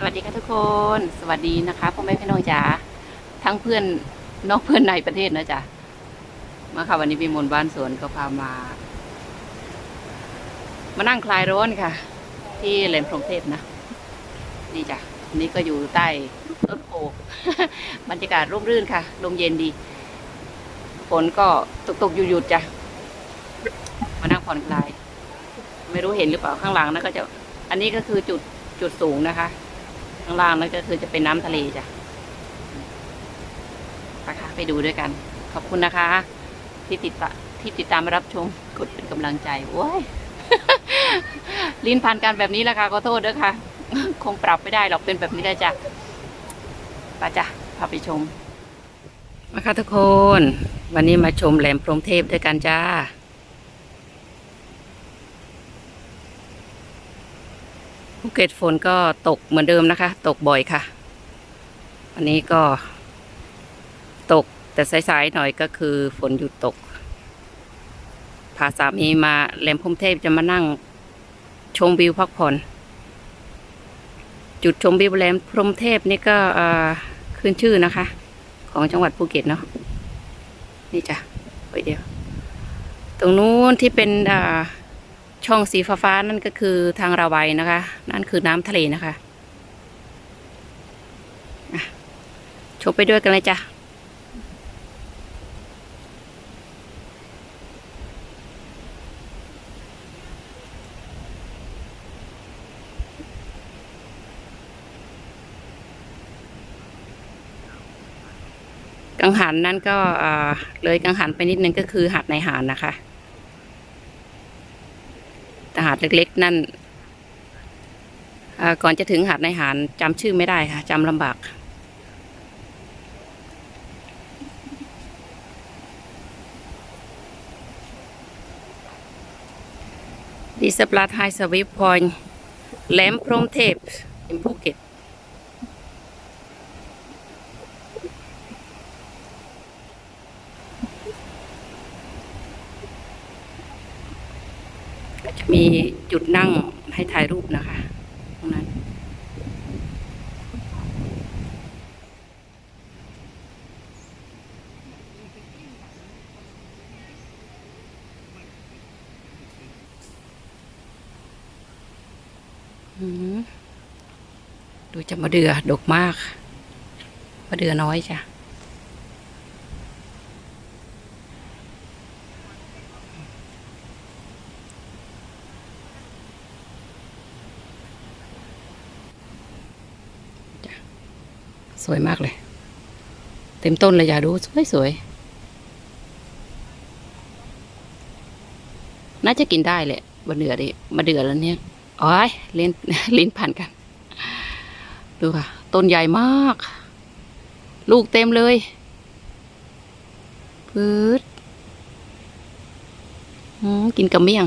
สวัสดีค่ะทุกคน สวัสดีนะคะพ่อแม่พี่น้องจ๋าทั้งเพื่อนนอกเพื่อนในประเทศนะจ๊ะมาค่ะ วันนี้พี่มนบ้านสวนก็พามา มานั่งคลายร้อนค่ะ ที่แหลมพรหมเทพนะนี่จ้ะนนี้ก็อยู่ใต้ต้นโพบรรยากาศร่มรื่นค่ะลมเย็นดีฝนก็ตกตกหยุดหยุดจ้ะมานั่งผ่อนคลาย ไม่รู้เห็นหรือเปล่าข้างหลังนะก็จะ อันนี้ก็คือจุดจุดสูงนะคะ ข้างล่างนั่นก็คือจะเป็นน้ำทะเลจ้ะไปค่ะไปดูด้วยกัน ขอบคุณนะคะ ที่ติดตะที่ติดตามรับชมกดเป็นกำลังใจโอ้ยลิ้นพันกันแบบนี้แหละค่ะขอโทษด้วยค่ะ คงปรับไม่ได้หรอกเป็นแบบนี้ได้จ้ะไปจ้ะพาไปชมมาค่ะทุกคน วันนี้มาชมแหลมพรหมเทพด้วยกันจ้า เกตฝนก็ตกเหมือนเดิมนะคะ ตกบ่อยค่ะวันนี้ก็ ตกแต่สายๆหน่อยก็คือฝนหยุดตกพาสามีมาแหลมพรหมเทพจะมานั่งชมวิวพักผ่อน จุดชมวิวแหลมพรหมเทพนี่ก็ขึ้นชื่อนะคะ ของจังหวัดภูเก็ตเนาะนี่จ้ะไปเดียว ตรงนู้นที่เป็นอ่า ช่องสีฟ้าๆนั่นก็คือทางระบายนะคะ นั่นคือน้ำทะเลนะคะชมไปด้วยกันเลยจ้ะกังหันนั่นก็เลยกังหันไปนิดนึงก็คือหาดในหานนะคะ ดเล็ก ๆ นั่นก่อนจะถึงหาดในหารจำชื่อไม่ได้ค่ะจำลำบากดิสปลาไทยสวิปพอยแหลมพรมเทพในภูเก็ตก็ จะมีจุดนั่งให้ถ่ายรูปนะคะ ตรงนั้น ดูจะมาเดือดกมาก มาเดือน้อยจ้ะ วยมากเลย เต็มต้นเลยอย่าดูสวยสวยๆน่าจะกินได้แหละบนเดือดิมาเดือแล้วเนี่ยอ๋อยลิ้นลิ้นผ่านกัน ดูค่ะ ต้นใหญ่มาก ลูกเต็มเลยพืดอืมกินกับเมี่ยง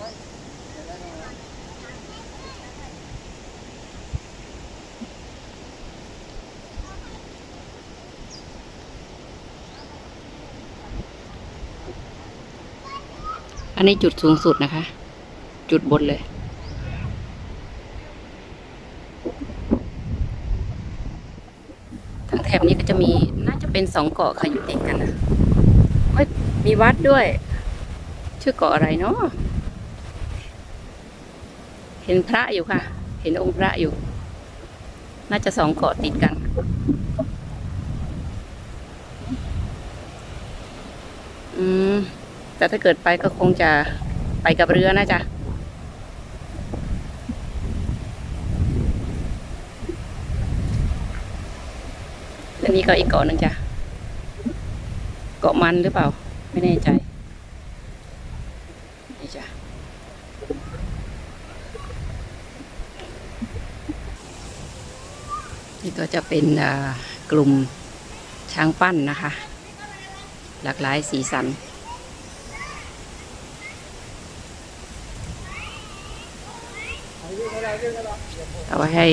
อันนี้จุดสูงสุดนะคะ จุดบนเลย ทางแถบนี้ก็จะมีน่าจะเป็นสองเกาะค่ะอยู่ติดกันนะมีวัดด้วย ชื่อเกาะอะไรเนาะ เห็นพระอยู่ค่ะ เห็นองค์พระอยู่ น่าจะสองเกาะติดกัน อืม แต่ถ้าเกิดไปก็คงจะไปกับเรือนะจ๊ะอันนี้ก็อีกเกาะหนึ่งจ้ะ เกาะมันหรือเปล่า ไม่แน่ใจ นี่จ้ะ นี่ก็ จะเป็นกลุ่มช้างปั้นนะคะ หลากหลายสีสัน เอาไว้ให้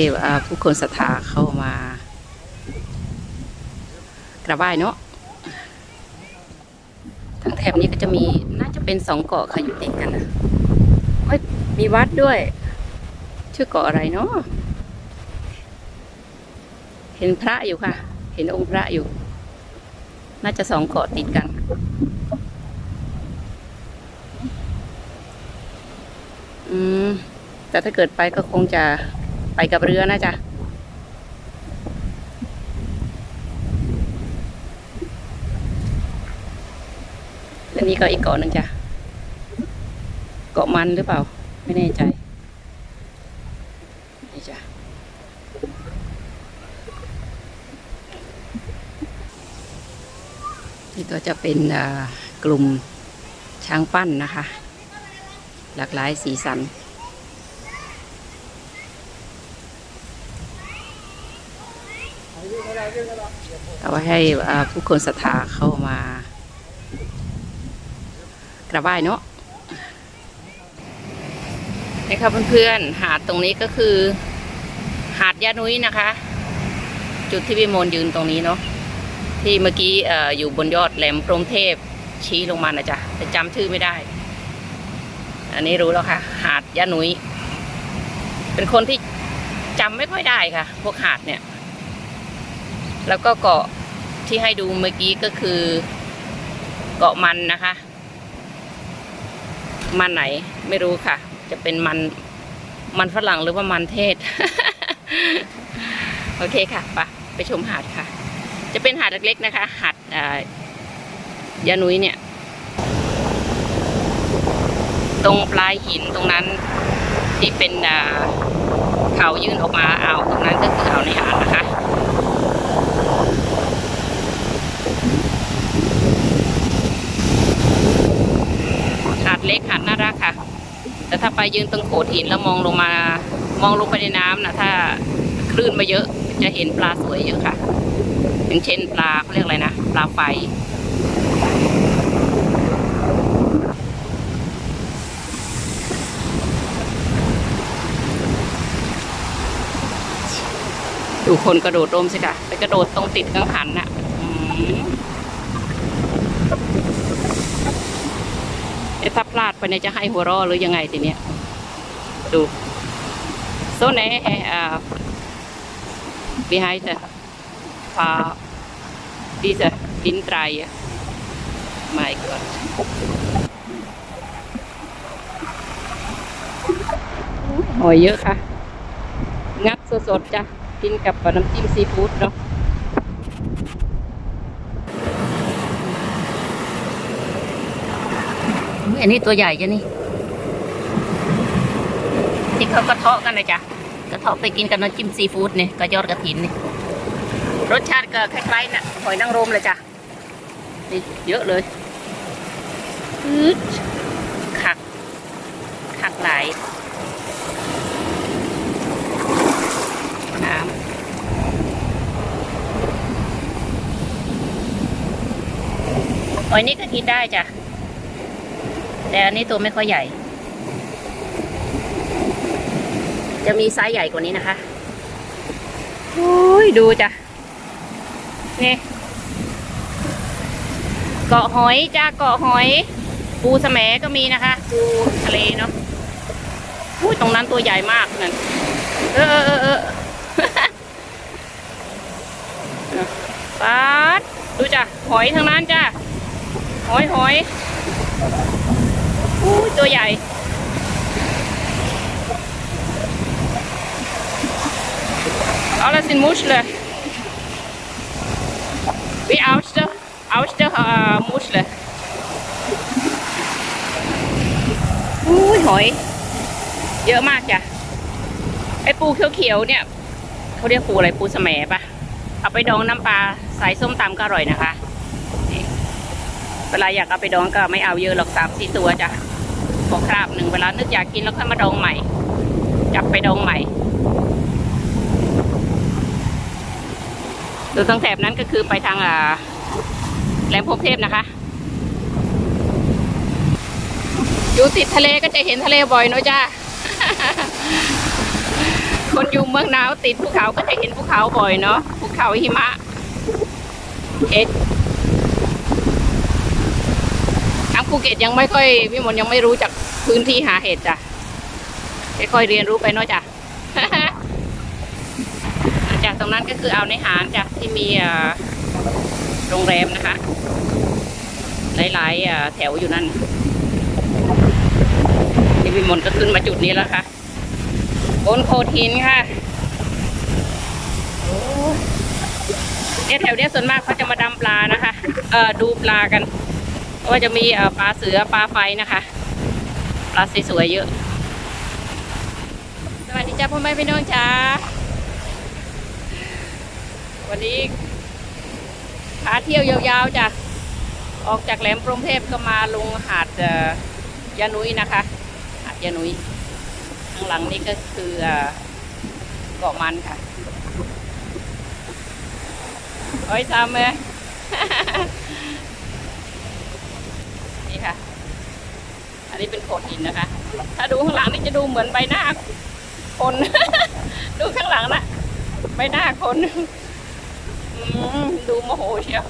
ผู้คนศรัทธาเข้ามากราบไหว้เนาะทางแถบนี้ก็จะมีน่าจะเป็นสองเกาะค่ะอยู่ติดกันนะมีวัดด้วย ชื่อเกาะอะไรเนาะ เห็นพระอยู่ค่ะ เห็นองค์พระอยู่ น่าจะสองเกาะติดกัน อืม แต่ถ้าเกิดไปก็คงจะไปกับเรือนะจ๊ะอันนี้ก็อีกเกาะหนึ่งจ้ะ เกาะมันหรือเปล่า ไม่แน่ใจ นี่จ้ะ นี่ก็จะเป็นกลุ่มช้างปั้นนะคะ หลากหลายสีสัน เอาไว้ให้ผู้คนศรัทธาเข้ามากราบไหว้เนาะนี่ค่ะเพื่อนๆ หาดตรงนี้ก็คือ หาดยานุ้ยนะคะ จุดที่พี่มนยืนตรงนี้เนาะ ที่เมื่อกี้อยู่บนยอดแหลมพรหมเทพชี้ลงมานะจ๊ะแต่จำชื่อไม่ได้ อันนี้รู้แล้วค่ะ หาดยานุ้ยเป็นคนที่จำไม่ค่อยได้ค่ะ พวกหาดเนี่ย แล้วก็เกาะที่ให้ดูเมื่อกี้ก็คือ เกาะมันนะคะ มันไหนไม่รู้ค่ะ จะเป็นมันมันฝรั่งหรือว่ามันเทศ โอเคค่ะ ไปไปชมหาดค่ะ จะเป็นหาดเล็กๆนะคะ หาดยานุ้ยเนี่ย ตรงปลายหินตรงนั้นที่เป็นเขายื่นออกมาอ่าวตรงนั้นก็คืออ่าวในหาดนะคะหาดเล็กหาดน่ารักค่ะ แต่ถ้าไปยืนตรงโขดหินแล้วมองลงมามองลงไปในน้ำนะถ้าคลื่นมาเยอะจะเห็นปลาสวยเยอะค่ะ อย่างเช่นปลาเขาเรียกอะไรนะ ปลาไฟ ดูคนกระโดดร่มสิค่ะ ไปกระโดดตรงติดกังหันน่ะเอ๊ะถ้าพลาดไปเนี่ยจะให้หัวรอหรือยังไงทีเนี้ยดูโซนไหนอ่า behind the uh, this uh, in dry my god หอยเยอะค่ะ งัดสดๆจ้ะ กินกับน้ำจิ้มซีฟู้ดเนาะอันนี้ตัวใหญ่จ้ะนี่ ที่เขากระเทาะกันนะจ๊ะ กระเทาะไปกินกับน้ำจิ้มซีฟู้ดเนี่ยกระยอดกระถินเนี่ย รสชาติก็คล้ายๆน่ะหอยนางรมเลยจ้ะนี่เยอะเลยอืดขักขักหลายน้ำหอยนี่ก็กินได้จ้ะ แต่อันนี้ตัวไม่ค่อยใหญ่ จะมีไซส์ใหญ่กว่านี้นะคะ โอ้ย ดูจ้ะ นี่เกาะหอยจ้าเกาะหอย ปูแสมก็มีนะคะ ปูทะเลเนาะอุ้ยตรงนั้นตัวใหญ่มากนั่นเออเออเออเออปัดดูจ้ะหอยทางนั้นจ้ะหอยหอยอุ้ยตัวใหญ่ Alles in Muscheln. Wie Auster, Auster äh, Muschel. อุ้ยหอย เยอะมากจ้ะไอปูเขียวๆเนี่ยเขาเรียกปูอะไรปูสะแหมปะเอาไปดองน้ำปลาใส่ส้มตำก็อร่อยนะคะเวลาอยากเอาไปดองก็ไม่เอาเยอะหรอกสามสี่ตัวจ้ะพอคราบหนึ่งเวลานึกอยากกินแล้วค่อยมาดองใหม่ จับไปดองใหม่ ดูทางแถบนั้นก็คือไปทางอ่าแหลมพรหมเทพนะคะ อยู่ติดทะเลก็จะเห็นทะเลบ่อยเนอะจ้าคนอยู่เมืองหนาวติดภูเขาก็จะเห็นภูเขาบ่อยเนาะภูเขาหิมะเอ็ดทางภูเก็ตยังไม่ค่อยพี่มนยังไม่รู้จักพื้นที่หาเห็ดจ้ะค่อยๆเรียนรู้ไปเนาะจ้ะจา ตรงนั้นก็คือเอาในหารจ้ะที่มีโรงแรมนะคะ หลายๆแถวอยู่นั่นนี่พี่มนต์ก็ขึ้นมาจุดนี้แล้วค่ะบนโขดหินค่ะเนี่ยแถวเนี้ยส่วนมากเขาจะมาดำปลานะคะ เอ่อดูปลากันเพราะว่าจะมีปลาเสือปลาไฟนะคะ ปลาสวยๆเยอะ สวัสดีจ้าพ่อแม่พี่น้องจ้า วันนี้พาเที่ยวยาวๆจ้ะ ออกจากแหลมพรหมเทพก็มาลงหาดยานุยนะคะ หาดยานุยข้างหลังนี่ก็คือเอ่อเกาะมันค่ะ โอ้ยทำเลยนี่ค่ะ อันนี้เป็นโขดหินนะคะ ถ้าดูข้างหลังนี่จะดูเหมือนใบหน้าคน ดูข้างหลังนะใบหน้าคน อืมดูโมโหเชียว